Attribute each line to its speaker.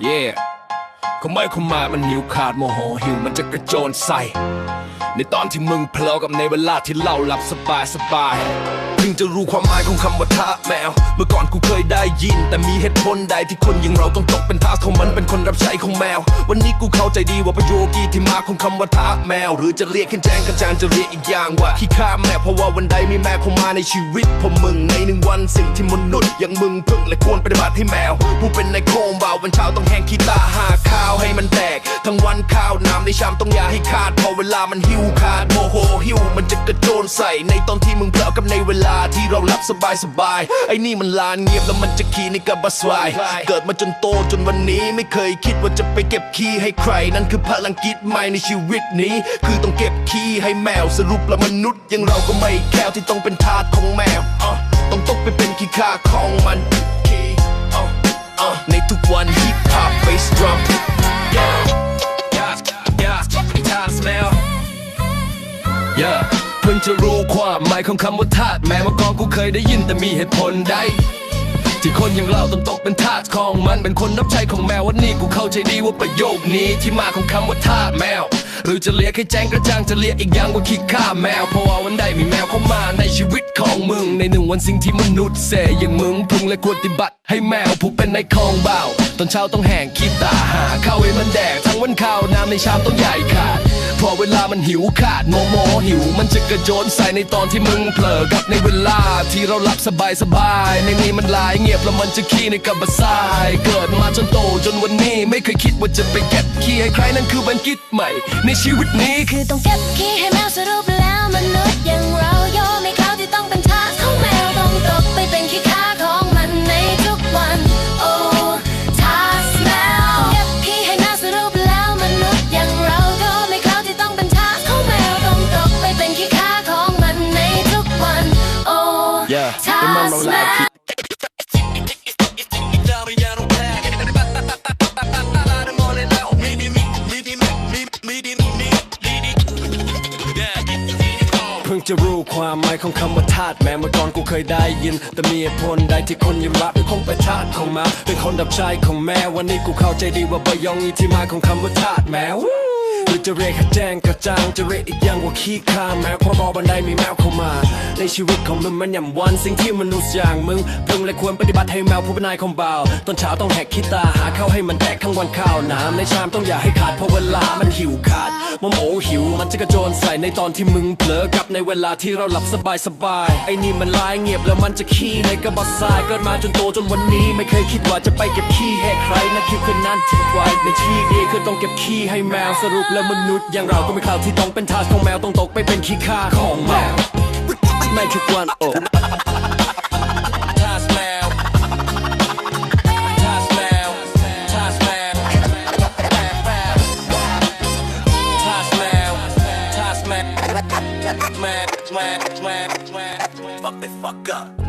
Speaker 1: yeah เขาไม่เข้ามามันหิวขาดโมโหหิวมันจะกระโจนใส่ ในตอนที่มึงเพลอกับในเวลาที่เล่าหลับสบายสบายเพิ่งจะรู้ความหมายของคำว่าทาแมว เมื่อก่อนกูเคยได้ยิน แต่มีเหตุผลใดที่คนอย่างเราต้องตกเป็นทาสของมันเป็นคนรับใช้ของแมว วันนี้กูเข้าใจดีว่าประโยคที่ที่มาของคำว่าทาแมว หรือจะเรียกขึ้นแจ้งกระจางจะเรียกอีกอย่างว่าขี้ข้าแมวเพราะว่าวันใดมีแมวเข้ามาในชีวิตผมมึงในหนึ่งวันสิ่งที่มนุษย์ อย่างมึงเพิ่งและควรปฏิบัติให้แมว ผู้เป็นในโคมบ่าววันเช้าต้องแห้งขี้ตาหาข้าวให้มันแตก ทั้งวันข้าวน้ำในชามต้องอย่าให้ขาด พอเวลามันหิวขาดโมโหหิวมันจะกระโจนใส่ในตอนที่มึงเผลอกับในเวลาที่เราหลับสบายสบายไอ้นี่มันลานเงียบแล้วมันจะขี้ในกระบะสวายเกิดมาจนโตจนวันนี้ไม่เคยคิดว่าจะไปเก็บขี้ให้ใคร นั่นคือพลังกิจใหม่ในชีวิตนี้ คือต้องเก็บขี้ให้แมวสรุปแล้วมนุษย์อยังเราก็ไม่แคล้วที่ต้องเป็นทาสของแมวอะต้องตก ไปเป็นขี้ข้าของมันในทุกวันฮิปฮอปเบสดรัม yeah yeah yeah ทาสแมว yeah เพิ่งจะรู้ความหมายของคำว่าธาตุแม้เมื่อก่อนกูเคยได้ยินแต่มีเหตุผลใด ที่คนอย่างเราต้องตกเป็นทาสของมันเป็นคนรับใช้ของแมววันนี้กูเข้าใจดีว่าประโยคนี้ที่มาของคำว่าทาสแมว หรือจะเรียกให้แจ้งกระจ่างจะเรียกอีกอย่างว่าขี้ข้าแมวเพราะว่าวันใดมีแมวเข้ามาในชีวิตของมึง ในหนึ่งวันสิ่งที่มนุษย์เสยอย่างมึงพึงและควรปฏิบัติให้แมวผู้เป็นในคองเบาตอนเช้าต้องแห่งขี้ตาหาข้าวให้มันแดกทั้งวันข้าวน้ำในชามต้องใหญ่ขาด ลามันหิวขาดโมโมหิว มันจะกระโจนใส่ในตอนที่มึงเผลอกับในเวลาที่เราหลับสบายสบายในนี้มันลายเงียบแล้วมันจะขี้ในกระบะทราย เกิดมาจนโตจนวันนี้ไม่เคยคิดว่าจะไปเก็บขี้ให้ใครนั่นคือบันคิดใหม่ ในชีวิตนี้
Speaker 2: คือต้องเก็บขี้ให้แมวสรุปแล้วมนุษย์อย่างเราโยอไม่เขาที่ต้องเป็น ทาเป็นมันสมาแม
Speaker 1: ลาขี้
Speaker 2: ว
Speaker 1: เพิ่งจะรู้ความหมายของคำว่าทาสแม้เมื่อก่อนกูเคยได้ยิน แต่มีเหตุผลใดที่คนยังรักหรือคงเป็นทาสของมวเป็นคนดับใช้ของแมววันนี้กูเข้าใจดีว่าบยองอีที่มาของคำว่าทาสแมว รือจะเรียกแจ้งกระจ่างจะเรียกอีกอย่างว่าขี้ข้าแมวเพราะรอบันไดมีแมวเข้ามา ในชีวิตของมึงมันย่ำวันสิ่งที่มนุษย์อย่างมึงเพิ่งและควรปฏิบัติให้แมวผู้เป็นนายของเบาตอนเช้าต้องแหกขี้ตาหาข้าวให้มันแดกทั้งวันข้าวน้ำในชามต้องอย่าให้ขาดเพราะเวลามันหิวขาด มโมหิว มันจะกระโจนใส่ในตอนที่มึงเผลอกับในเวลาที่เราหลับสบายสบายไอ้นี่มันลายเงียบแล้วมันจะขี้ในกระบอกทรายเกิดมาจนโตจนวันนี้ ไม่เคยคิดว่าจะไปเก็บขี้ให้ใครนั่นคือคืนนั้นที่ไว้ในที่นี้คือต้องเก็บขี้ให้แมวสรุปแล้วมนุษย์อย่างเราก็ไม่ข่าวที่ต้องเป็นทาสของแมวต้องตกไปเป็นขี้ข้าของแมวไม่ทุกวันโอ้ ทาสแมว man, man, man, man, fuck the fuck up.